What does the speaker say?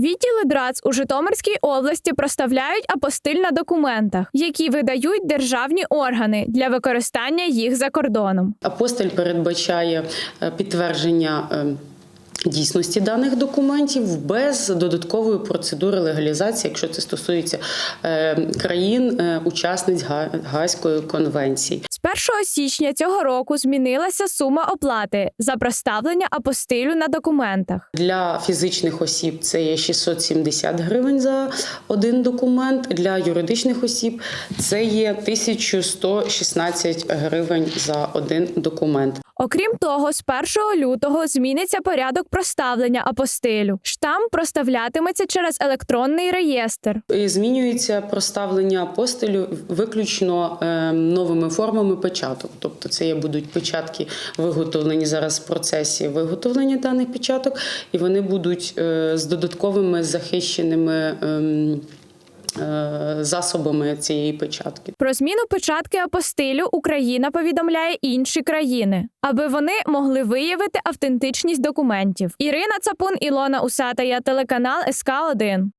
Відділи ДРАЦ у Житомирській області проставляють апостиль на документах, які видають державні органи для використання їх за кордоном. Апостиль передбачає е, підтвердження. е, Дійсності даних документів без додаткової процедури легалізації, якщо це стосується е, країн, учасниць Га- Гаазької конвенції. З 1 січня цього року змінилася сума оплати за проставлення апостилю на документах. Для фізичних осіб це є 670 гривень за один документ. Для юридичних осіб це є 1116 гривень за один документ. Окрім того, з 1 лютого зміниться порядок проставлення апостилю. Штамп проставлятиметься через електронний реєстр. Змінюється проставлення апостилю виключно е, новими формами печаток. Тобто, це є будуть печатки виготовлені зараз в процесі виготовлення даних печаток, і вони будуть е, з додатковими захищеними. Е, Засобами цієї печатки Про зміну печатки апостилю Україна повідомляє інші країни, аби вони могли виявити автентичність документів. Ірина Цапун, Ілона Усатая, телеканал СК 1